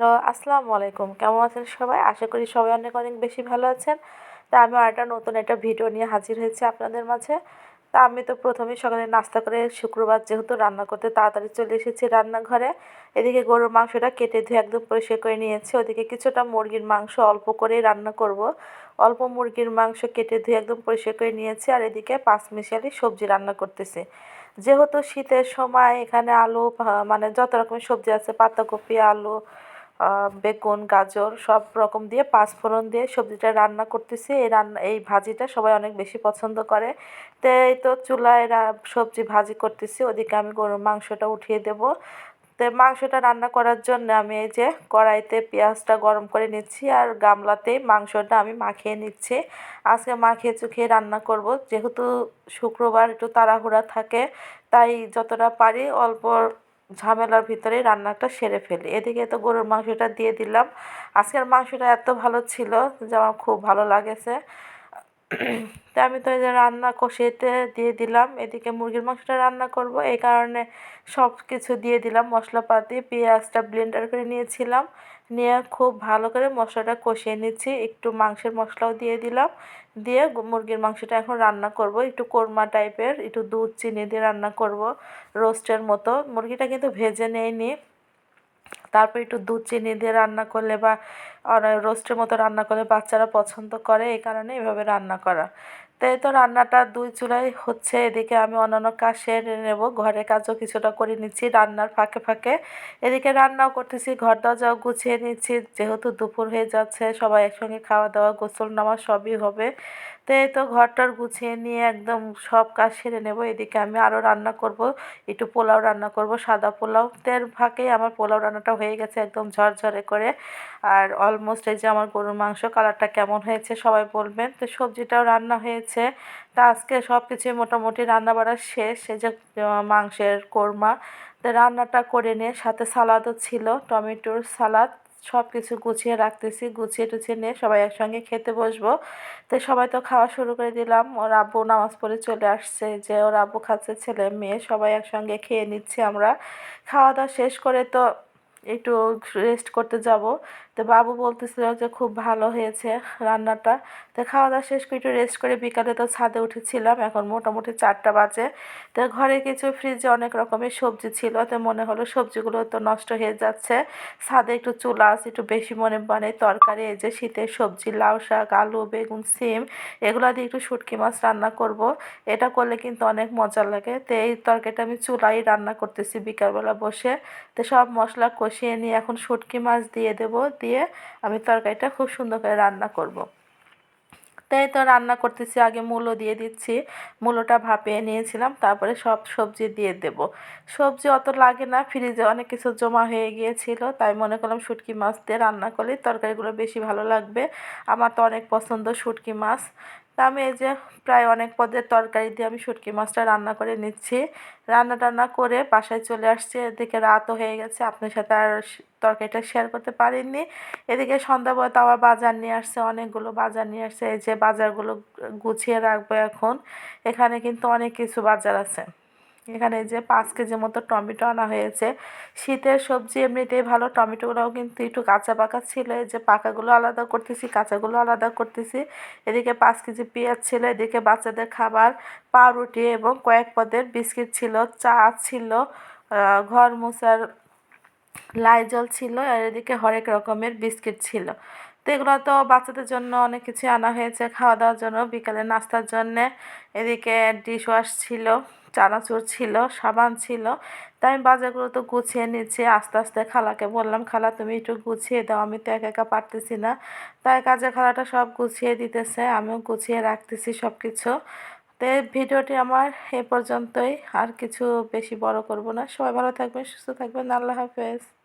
Hello, আসসালামু আলাইকুম। কেমন আছেন সবাই? আশা করি সবাই অনেক অনেক বেশি ভালো আছেন। তা আমি একটা নতুন একটা ভিডিও নিয়ে হাজির হয়েছি আপনাদের মাঝে। তা আমি তো প্রথমেই সকালে নাস্তা করে শুক্রবার যেহেতু রান্না করতে তাড়াতাড়ি চলে এসেছি রান্নাঘরে। এদিকে গরুর মাংসটা কেটে ধুয়ে একদম পরিষ্কার করে নিয়েছি। ওদিকে কিছুটা মুরগির মাংস অল্প করেই রান্না করব। অল্প মুরগির মাংস কেটে ধুয়ে একদম পরিষ্কার করে নিয়েছি। আর এদিকে পাঁচ মিশালি সবজি রান্না করতেছি। যেহেতু শীতের সময় এখানে আলু মানে যত রকমের সবজি আছে, পাতাকপি, আলু বেগুন, গাজর সব রকম দিয়ে পাঁচফোড়ন দিয়ে সবজিটা রান্না করতেছি। এই রান্না, এই ভাজিটা সবাই অনেক বেশি পছন্দ করে। তো এই তো চুলায় সবজি ভাজি করতেছি। ওদিকে আমি গরুর মাংসটা উঠিয়ে দেব। তো মাংসটা রান্না করার জন্য আমি এই যে কড়াইতে পেঁয়াজটা গরম করে নিচ্ছি আর গামলাতেই মাংসটা আমি মাখিয়ে নিচ্ছি। আজকে মাখিয়ে চুখিয়ে রান্না করব। যেহেতু শুক্রবার একটু তাড়াহুড়া থাকে, তাই যতটা পারি অল্প ঝামেলার ভিতরে রান্নাটা সেরে ফেলি। এদিকে তো গরুর মাংসটা দিয়ে দিলাম। আজকের মাংসটা এত ভালো ছিল যে আমার খুব ভালো লাগেছে। তা আমি তো এই যে রান্না কষিয়েতে দিয়ে দিলাম, এদিকে মুরগির মাংসটা রান্না করব। এই কারণে সব কিছু দিয়ে দিলাম, মশলাপাতি, পেঁয়াজটা ব্লেন্ডার করে নিয়েছিলাম। নিয়ে খুব ভালো করে মশলাটা কষিয়ে নিচ্ছি, একটু মাংসের মশলাও দিয়ে দিলাম। দিয়ে মুরগির মাংসটা এখন রান্না করব, একটু কোরমা টাইপের একটু দুধ, চিনি দিয়ে রান্না করব রোস্টের মতো। মুরগিটা কিন্তু ভেজে নেয়নি। তারপর একটু দুধ চিনি দিয়ে রান্না করলে বা রোস্টের মতো রান্না করলে বাচ্চারা পছন্দ করে, এই কারণে এভাবে রান্না করা। তাই তো রান্নাটা দুই চুলাই হচ্ছে, এদিকে আমি অন্যান্য কাজ সেরে নেব। ঘরের কাজও কিছুটা করে নিচ্ছি, রান্নার ফাঁকে ফাঁকে। এদিকে রান্নাও করতেছি, ঘর দরজাও গুছিয়ে নিচ্ছি। যেহেতু দুপুর হয়ে যাচ্ছে, সবাই একসঙ্গে খাওয়া দাওয়া, গোসল নামা সবই হবে। তো এই তো ঘরটার গুছিয়ে নিয়ে একদম সব কাজ সেরে নেব। এদিকে আমি আরও রান্না করব, একটু পোলাও রান্না করব, সাদা পোলাও। তের ফাঁকেই আমার পোলাও রান্নাটা হয়ে গেছে একদম ঝরঝরে করে। আর অলমোস্ট এই যে আমার গরুর মাংস কালারটা কেমন হয়েছে সবাই বলবেন। তো সবজিটাও রান্না হয়েছে। তা আজকে সব কিছুই মোটামুটি রান্না বাড়া শেষ। এই যে মাংসের কোরমা। তো রান্নাটা করে নিয়ে সাথে সালাদও ছিল, টমেটোর সালাদ। সব কিছু গুছিয়ে রাখতেছি, গুছিয়ে টুছিয়ে নিয়ে সবাই একসঙ্গে খেতে বসবো। তো সবাই তো খাওয়া শুরু করে দিলাম। ওর আব্বু নামাজ পড়ে চলে আসছে। যে, ওর আব্বু খাচ্ছে, ছেলে, মেয়ে, সবাই একসঙ্গে খেয়ে নিচ্ছি আমরা। খাওয়া দাওয়া শেষ করে তো একটু রেস্ট করতে যাব। তো বাবু বলতেছিল যে খুব ভালো হয়েছে রান্নাটা। তো খাওয়া দাওয়া শেষ করে একটু রেস্ট করে বিকালে তো ছাদে উঠেছিলাম, এখন মোটামুটি চারটা বাজে। তো ঘরে কিছু ফ্রিজে অনেক রকমের সবজি ছিল, তো মনে হলো সবজিগুলো তো নষ্ট হয়ে যাচ্ছে। ছাদে একটু চুলা আছে, একটু বেশি মনে মানে তরকারি, এই যে শীতের সবজি, লাউ শাক, আলু, বেগুন, সিম, এগুলো দিয়ে একটু শুটকি মাছ রান্না করব। এটা করলে কিন্তু অনেক মজা লাগে। তো এই তরকারিটা আমি চুলাই রান্না করতেছি বিকালবেলা বসে। তো সব মশলা কষিয়ে নিয়ে এখন শুটকি মাছ দিয়ে দেব, দিয়ে আমি তরকারিটা খুব সুন্দর করে রান্না করব। তাই তো রান্না করতেছি, আগে মূলো দিয়ে দিচ্ছি, মূলোটা ভাপিয়ে নিয়েছিলাম, তারপরে সব সবজি দিয়ে দেব। সবজি অত লাগে না, ফ্রিজে অনেক কিছু জমা হয়ে গিয়েছিল, তাই মনে করলাম শুটকি মাছ দিয়ে রান্না করলে তরকারিগুলো বেশি ভালো লাগবে। আমার তো অনেক পছন্দ শুটকি মাছ। তা আমি এই যে প্রায় অনেক পদের তরকারি দিয়ে আমি শুটকি মাছটা রান্না করে নিচ্ছি। রান্না টান্না করে বাসায় চলে আসছে। এদিকে রাতও হয়ে গেছে। আপনার সাথে আর তরকারিটা শেয়ার করতে পারিনি। এদিকে সন্ধ্যাবেলা আবার বাজার নিয়ে আসছে, অনেকগুলো বাজার নিয়ে আসছে। এই যে বাজারগুলো গুছিয়ে রাখব এখন। এখানে কিন্তু অনেক কিছু বাজার আছে। এখানে যে পাঁচ কেজি মতো টমেটো আনা হয়েছে। শীতের সবজি এমনিতেই ভালো, টমেটোগুলোও কিন্তু একটু কাঁচা পাকা ছিল। এই যে পাকাগুলো আলাদা করতেছি, কাঁচাগুলো আলাদা করতেছি। এদিকে পাঁচ কেজি পেঁয়াজ ছিল, এদিকে বাচ্চাদের খাবার, পাউরুটি এবং কয়েক পদের বিস্কিট ছিল, চা ছিল ঘর মোছার লাইজল ছিল, আর এদিকে হরেক রকমের বিস্কিট ছিল। তো এগুলো তো বাচ্চাদের জন্য অনেক কিছু আনা হয়েছে খাওয়া দাওয়ার জন্য, বিকালে নাস্তার জন্যে। এদিকে ডিশ ওয়াশ ছিল। চানাচুর ছিল, সাবান ছিল। তাই আমি বাজারগুলো তো গুছিয়ে নিচ্ছি, আস্তে আস্তে খালাকে বললাম, খালা, তুমি একটু গুছিয়ে দাও, আমি তো একা একা পারতেছি না। তাই কাজে খালাটা সব গুছিয়ে দিতেছে, আমিও গুছিয়ে রাখতেছি সব কিছু তো ভিডিওটি আমার এ পর্যন্তই, আর কিছু বেশি বড় করব না। সবাই ভালো থাকবেন, সুস্থ থাকবেন, আল্লাহ হাফেজ।